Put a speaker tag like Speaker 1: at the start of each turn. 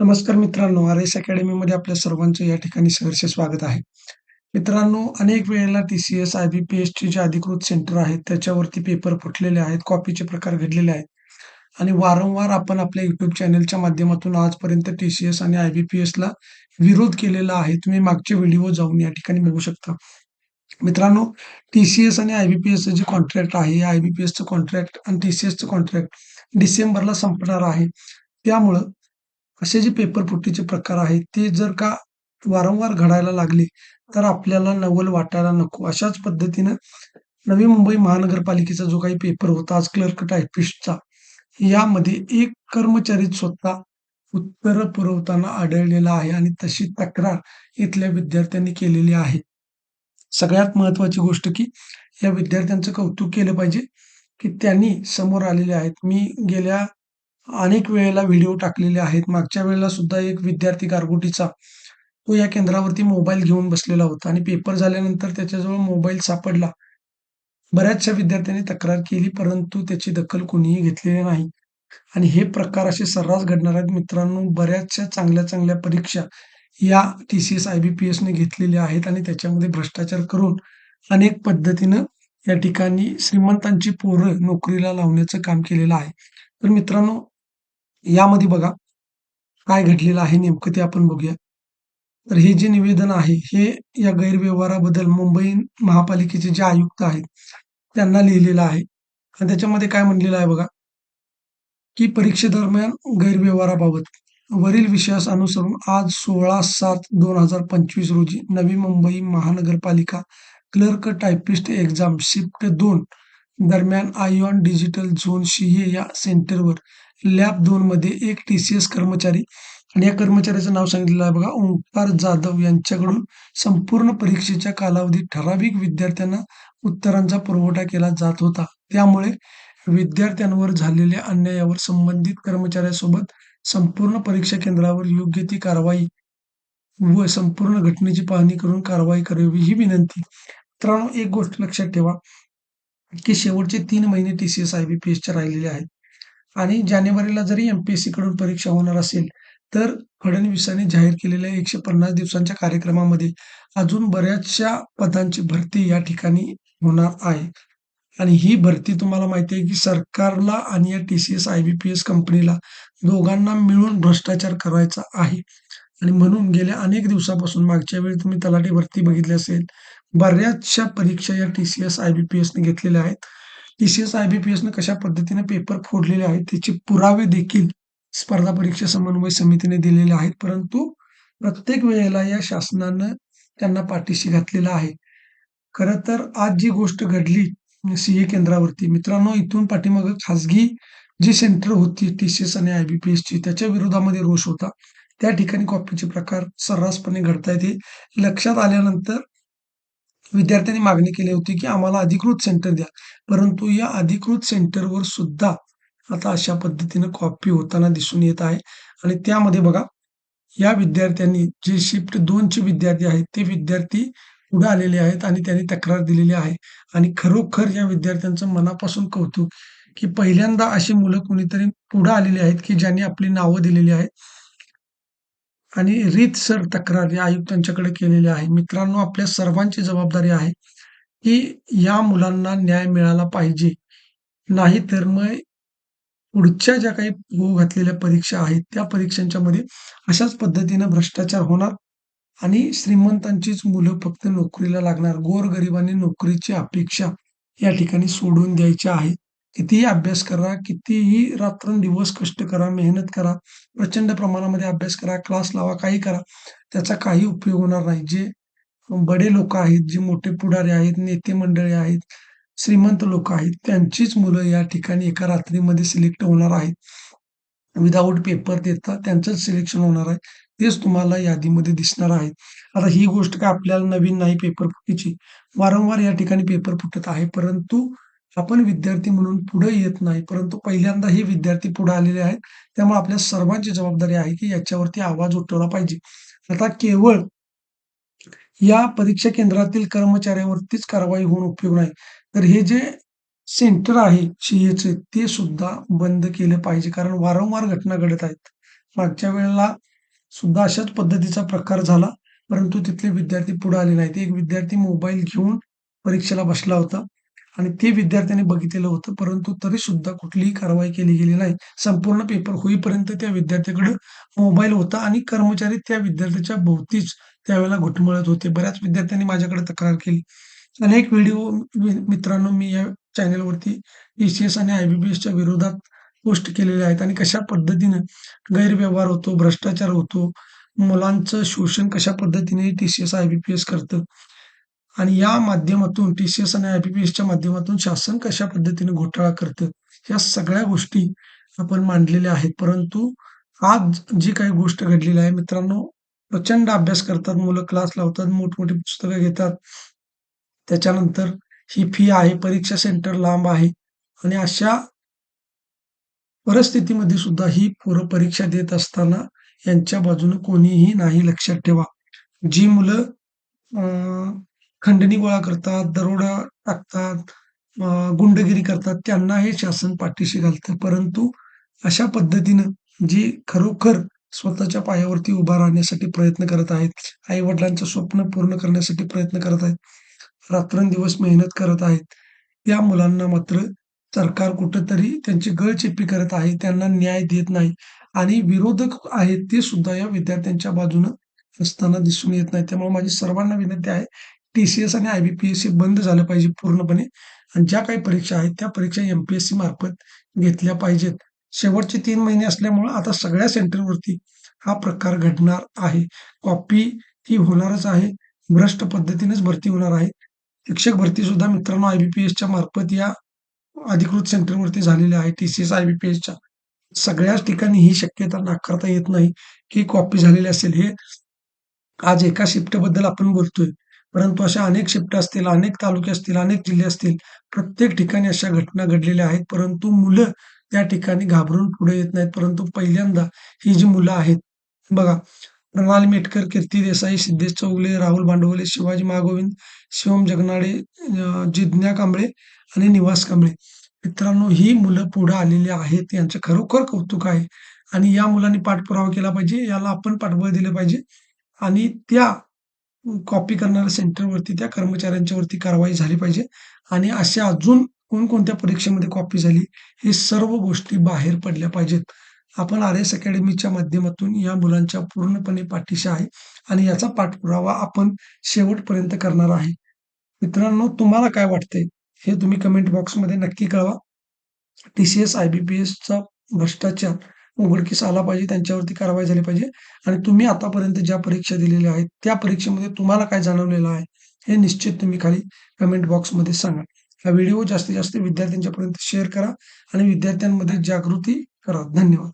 Speaker 1: नमस्कार मित्रांनो, R S अकॅडमीमध्ये आपल्या सर्वांचं या ठिकाणी सहर्ष स्वागत आहे. मित्रांनो, अनेक वेळेला टी-सी-एस, आय-बी-पी-एसचे जे अधिकृत सेंटर आहेत, त्याच्यावरती पेपर फुटलेले आहेत, कॉपीचे प्रकार घडलेले आहेत आणि वारंवार आपण आपल्या युट्यूब चॅनलच्या माध्यमातून आजपर्यंत टी-सी-एस आणि आय-बी-पी-एसला विरोध केलेला आहे. तुम्ही मागचे व्हिडिओ जाऊन या ठिकाणी बघू शकता. मित्रांनो, टी-सी-एस आणि आय-बी-पी-एसचं जे कॉन्ट्रॅक्ट आहे, आय-बी-पी-एसचं कॉन्ट्रॅक्ट आणि टी-सी-एसचं कॉन्ट्रॅक्ट डिसेंबरला संपणार आहे. त्यामुळं असे जे पेपर पुट्टीचे प्रकार आहेत, ते जर का वारंवार घडायला लागले, तर आपल्याला नवल वाटायला नको. अशाच पद्धतीनं नवी मुंबई महानगरपालिकेचा जो काही पेपर होता आज क्लर्क टायपिस्टचा, यामध्ये एक कर्मचारी स्वतः उत्तरं पुरवताना आढळलेला आहे आणि तशी तक्रार इथल्या विद्यार्थ्यांनी केलेली आहे. सगळ्यात महत्वाची गोष्ट की या विद्यार्थ्यांचं कौतुक केलं पाहिजे, की त्यांनी समोर आलेले आहेत. मी गेल्या अनेक वेळेला व्हिडिओ टाकलेले आहेत. मागच्या वेळेला सुद्धा एक विद्यार्थी गारगोटीचा तो या केंद्रावरती मोबाईल घेऊन बसलेला होता आणि पेपर झाल्यानंतर त्याच्याजवळ मोबाईल सापडला. बऱ्याचशा विद्यार्थ्यांनी तक्रार केली, परंतु त्याची दखल कोणीही घेतलेली नाही. आणि हे प्रकार असे सर्रास घडणार आहेत मित्रांनो. बऱ्याचशा चांगल्या-चांगल्या परीक्षा या टी-सी-एस, आय-बी-पी-एसने घेतलेल्या आहेत आणि त्याच्यामध्ये भ्रष्टाचार करून अनेक पद्धतीनं या ठिकाणी श्रीमंतांची पोरं नोकरीला लावण्याचं काम केलेलं आहे. तर मित्रांनो, यामध्ये बघा काय घडलेलं आहे नेमकं ते आपण बघूया. तर हे जे निवेदन आहे, हे या गैरव्यवहाराबद्दल मुंबई महापालिकेचे जे आयुक्त आहेत, त्यांना लिहिलेलं आहे आणि त्याच्यामध्ये काय म्हणलेलं आहे बघा, की परीक्षेदरम्यान गैरव्यवहाराबाबत वरील विषयास अनुसरून आज सोळा सात दोन हजार पंचवीस रोजी नवी मुंबई महानगरपालिका क्लर्क टायपिस्ट एक्झाम शिफ्ट दोन दरम्यान आयॉन डिजिटल झोन शिये या सेंटरवर लॅब दोन मध्ये एक टी-सी-एस कर्मचारी आणि या कर्मचाऱ्याचं नाव सांगितलेलं आहे बघा ओंकार जाधव यांच्याकडून संपूर्ण परीक्षेच्या कालावधीत ठराविक विद्यार्थ्यांना उत्तरांचा पुरवठा केला जात होता. त्यामुळे विद्यार्थ्यांवर झालेल्या अन्यायावर संबंधित कर्मचाऱ्यासोबत संपूर्ण परीक्षा केंद्रावर योग्य ती कारवाई व संपूर्ण घटनेची पाहणी करून कारवाई करावी ही विनंती. मित्रांनो, एक गोष्ट लक्षात ठेवा, की शेवटचे तीन महिने टी-सी-एस, आय-बी-पी-एसचे राहिलेले आहेत आणि जानेवारीला जरी एम-पी-एस-सी कडून परीक्षा होणार असेल, तर फडणवीसांनी जाहीर केलेल्या एकशे पन्नास दिवसांच्या कार्यक्रमामध्ये अजून बऱ्याचशा पदांची भरती या ठिकाणी होणार आहे आणि ही भरती तुम्हाला माहिती आहे, की सरकारला आणि या टी-सी-एस, आय-बी-पी-एस कंपनीला दोघांना मिळून भ्रष्टाचार करायचा आहे आणि म्हणून गेल्या अनेक दिवसापासून मागच्या वेळी तुम्ही तलाठी भरती बघितली असेल, बऱ्याचशा परीक्षा या टी-सी-एस, आय-बी-पी-एसने घेतलेल्या आहेत. टी-सी-एस, आय बी पी एसनं कशा पद्धतीने पेपर फोडलेले आहेत, त्याचे पुरावे देखील स्पर्धा परीक्षा समन्वय समितीने दिलेले आहेत. परंतु प्रत्येक वेळेला या शासनानं त्यांना पाठीशी घातलेला आहे. खरं तर आज जी गोष्ट घडली सी-ए केंद्रावरती मित्रांनो, इथून पाठीमागं खाजगी जी सेंटर होती टी-सी-एस आणि आय-बी-पी-एसची त्याच्या विरोधामध्ये रोष होता. त्या ठिकाणी कॉपीचे प्रकार सर्रासपणे घडतायत हे लक्षात आल्यानंतर विद्यार्थ्यांनी मागणी केली होती, की आम्हाला अधिकृत सेंटर द्या. परंतु या अधिकृत सेंटरवर सुद्धा आता अशा पद्धतीनं कॉपी होताना दिसून येत आहे. आणि त्यामध्ये बघा, या विद्यार्थ्यांनी जे शिफ्ट 2 चे विद्यार्थी आहेत, ते विद्यार्थी पुढे आलेले आहेत आणि त्यांनी तक्रार दिलेली आहे. आणि खरोखर या विद्यार्थ्यांचं मनापासून कौतुक, की पहिल्यांदा अशी मुलं कुणीतरी पुढे आलेली आहेत, की ज्यांनी आपली नावं दिलेली आहेत. आणि रीतसर तक्रार या आयुक्तांच्याकडे केलेल्या आहे. मित्रांनो, आपल्या सर्वांची जबाबदारी आहे, की या मुलांना न्याय मिळाला पाहिजे. नाही तर मग पुढच्या ज्या काही होऊ घातलेल्या परीक्षा आहेत, त्या परीक्षांच्या मध्ये अशाच पद्धतीनं भ्रष्टाचार होणार आणि श्रीमंतांचीच मुलं फक्त नोकरीला लागणार. गोरगरिबांनी नोकरीची अपेक्षा या ठिकाणी सोडून द्यायच्या आहेत. कितीही अभ्यास करा, कितीही रात्रंदिवस कष्ट करा, मेहनत करा, प्रचंड प्रमाणामध्ये अभ्यास करा, क्लास लावा, काही करा, त्याचा काही उपयोग होणार नाही. जे बडे लोक आहेत, जे मोठे पुढारी आहेत, नेते मंडळी आहेत, श्रीमंत लोक आहेत, त्यांचीच मुलं या ठिकाणी एका रात्रीमध्ये सिलेक्ट होणार आहेत. विदाऊट पेपर देता त्यांचंच सिलेक्शन होणार आहे. तेच तुम्हाला यादीमध्ये दिसणार आहे. आता ही गोष्ट काय आपल्याला नवीन नाही पेपर फुटीची. वारंवार या ठिकाणी पेपर फुटत आहे. परंतु आपण विद्यार्थी म्हणून पुढे येत नाही. परंतु पहिल्यांदा हे विद्यार्थी पुढे आलेले आहेत. त्यामुळे आपल्या सर्वांची जबाबदारी आहे, की याच्यावरती आवाज उठवला पाहिजे. आता केवळ या परीक्षा केंद्रातील कर्मचाऱ्यावरतीच कारवाई होऊन उपयोग नाही. तर हे जे सेंटर आहे सी-एचे ते सुद्धा बंद केले पाहिजे. कारण वारंवार घटना घडत आहेत. मागच्या वेळेला सुद्धा अशाच पद्धतीचा प्रकार झाला. परंतु तिथले विद्यार्थी पुढे आले नाहीत. एक विद्यार्थी मोबाईल घेऊन परीक्षेला बसला होता आणि ते विद्यार्थ्यांनी बघितलेलं होतं. परंतु तरी सुद्धा कुठलीही कारवाई केली गेली नाही. संपूर्ण पेपर होईपर्यंत त्या विद्यार्थ्याकडे मोबाईल होता आणि कर्मचारी त्या विद्यार्थ्याच्या भोवतीच त्यावेळेला घुटमळत होते. बऱ्याच विद्यार्थ्यांनी माझ्याकडे तक्रार केली. अनेक व्हिडिओ मित्रांनो मी या चॅनेलवरती ई सी एस आणि आय बी बी एसच्या विरोधात पोस्ट केलेले आहेत आणि कशा पद्धतीनं गैरव्यवहार होतो, भ्रष्टाचार होतो, मुलांचं शोषण कशा पद्धतीने टी-सी-एस, आय-बी-पी-एस करतं आणि या माध्यमातून टी-सी-एस आणि आय-बी-पी-एसच्या माध्यमातून शासन कशा पद्धतीने घोटाळा करतं, ह्या सगळ्या गोष्टी आपण मांडलेल्या आहेत. परंतु आज जी काही गोष्ट घडलेली आहे मित्रांनो, प्रचंड अभ्यास करतात मुलं, क्लास लावतात, मोठमोठी पुस्तकं घेतात. त्याच्यानंतर ही फी आहे, परीक्षा सेंटर लांब आहे आणि अशा परिस्थितीमध्ये सुद्धा ही पोरं परीक्षा देत असताना यांच्या बाजूने कोणीही नाही लक्षात ठेवा. जी मुलं खंडणी गोळा करतात, दरोडा टाकतात, गुंडगिरी करतात त्यांना हे शासन पाठीशी घालतं. परंतु अशा पद्धतीनं जी खरोखर स्वतःच्या पायावरती उभा राहण्यासाठी प्रयत्न करत आहेत, आई-वडिलांचं स्वप्न पूर्ण करण्यासाठी प्रयत्न करत आहेत, रात्रंदिवस मेहनत करत आहेत, त्या मुलांना मात्र सरकार कुठंतरी त्यांची गळचेपी करत आहे, त्यांना न्याय देत नाही आणि विरोधक आहेत ते सुद्धा या विद्यार्थ्यांच्या बाजूनं असताना दिसून येत नाही. त्यामुळे माझी सर्वांना विनंती आहे, टी-सी-एस आणि आय-बी-पी-एस सी बंद झालं पाहिजे पूर्णपणे आणि ज्या काही परीक्षा आहेत त्या परीक्षा एम-पी-एस-सी मार्फत घेतल्या पाहिजेत. शेवटचे तीन महिने असल्यामुळं आता सगळ्या सेंटरवरती हा प्रकार घडणार आहे. कॉपी ही होणारच आहे. भ्रष्ट पद्धतीनेच भरती होणार आहे. शिक्षक भरती सुद्धा मित्रांनो आय-बी-पी-एसच्या मार्फत या अधिकृत सेंटरवरती झालेल्या आहे. टी-सी-एस, आय-बी-पी-एसच्या सगळ्याच ठिकाणी ही शक्यता नाकारता येत नाही, की कॉपी झालेली असेल. हे आज एका शिफ्टबद्दल आपण बोलतोय. परंतु अशा अनेक शिफ्ट असतील, अनेक तालुके असतील, अनेक जिल्हे असतील. प्रत्येक ठिकाणी अशा घटना घडलेल्या आहेत. परंतु मुलं त्या ठिकाणी घाबरून पुढे येत नाहीत. परंतु पहिल्यांदा ही जी मुलं आहेत, बघा प्रणाली मेटकर, कीर्ती देसाई, सिद्धेश चौगले राहुल भांडवले, शिवाजी महागोविंद, शिवम जगनाडे, जिज्ञा कांबळे आणि निवास कांबळे. मित्रांनो ही मुलं पुढे आलेली आहेत. यांचं खरोखर कौतुक आहे आणि या मुलांनी पाठपुरावा केला पाहिजे. याला आपण पाठबळ दिलं पाहिजे आणि त्या कॉपी करणाऱ्या सेंटरवरती त्या कर्मचाऱ्यांच्या वरती कारवाई झाली पाहिजे आणि अशा अजून कोणकोणत्या परीक्षेमध्ये कॉपी झाली, हे सर्व गोष्टी बाहेर पडल्या पाहिजेत. आपण आर-एस अकॅडमीच्या माध्यमातून या मुलांच्या पूर्णपणे पाठीशी आहे आणि याचा पाठपुरावा आपण शेवटपर्यंत करणार आहे. मित्रांनो तुम्हाला काय वाटतंय? हे तुम्ही कमेंट बॉक्समध्ये नक्की कळवा. टी-सी-एस, आय-बी-पी-एसचा भ्रष्टाचार उघडकीस आला पाहिजे, त्यांच्यावरती कारवाई झाली पाहिजे आणि तुम्ही आतापर्यंत ज्या परीक्षा दिलेल्या आहेत, त्या परीक्षेमध्ये तुम्हाला काय जाणवलेलं आहे, हे निश्चित तुम्ही खाली कमेंट बॉक्समध्ये सांगा. हा व्हिडिओ जास्तीत जास्त विद्यार्थ्यांच्यापर्यंत शेअर करा आणि विद्यार्थ्यांमध्ये जागृती करा. धन्यवाद.